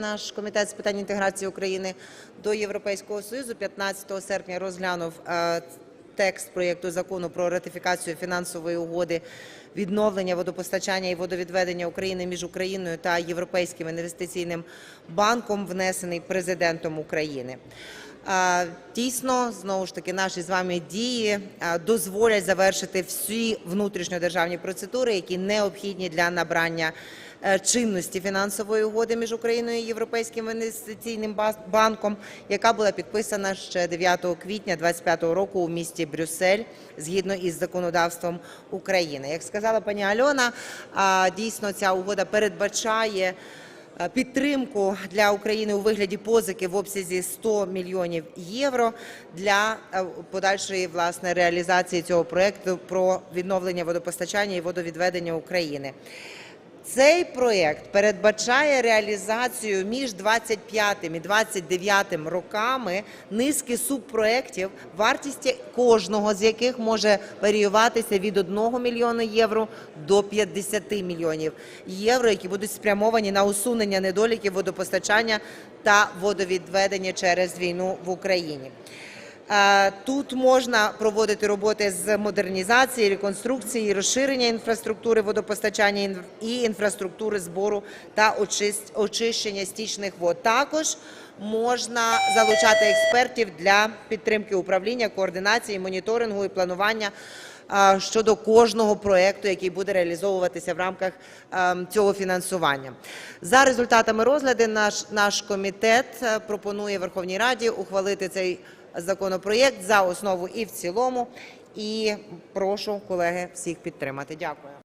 Наш комітет з питань інтеграції України до Європейського Союзу 15 серпня розглянув е, текст проєкту закону про ратифікацію фінансової угоди відновлення водопостачання і водовідведення України між Україною та Європейським інвестиційним банком, внесений президентом України. Дійсно, знову ж таки, наші з вами дії дозволять завершити всі внутрішньодержавні процедури, які необхідні для набрання е, чинності фінансової угоди між Україною і Європейським інвестиційним банком, яка була підписана ще 9 квітня 2025 року у місті Брюссель згідно із законодавством України. Як сказала пані Альона, дійсно ця угода передбачає е, підтримку для України у вигляді позики в обсязі 100 мільйонів євро для е, подальшої власне реалізації цього проекту про відновлення водопостачання і водовідведення України. Цей проєкт передбачає реалізацію між 25 і 29 роками низки субпроєктів, вартість кожного з яких може варіюватися від 1 мільйона євро до 50 мільйонів євро, які будуть спрямовані на усунення недоліків водопостачання та водовідведення через війну в Україні. Е, Тут можна проводити роботи з модернізації, реконструкції, розширення інфраструктури водопостачання і інфраструктури збору та очищення стічних вод. Також можна залучати експертів для підтримки управління, координації, моніторингу і планування е, щодо кожного проекту, який буде реалізовуватися в рамках е, цього фінансування. За результатами розгляду наш, наш комітет е, пропонує Верховній Раді ухвалити цей законопроєкт за основу і в цілому. І прошу колеги всіх підтримати. Дякую.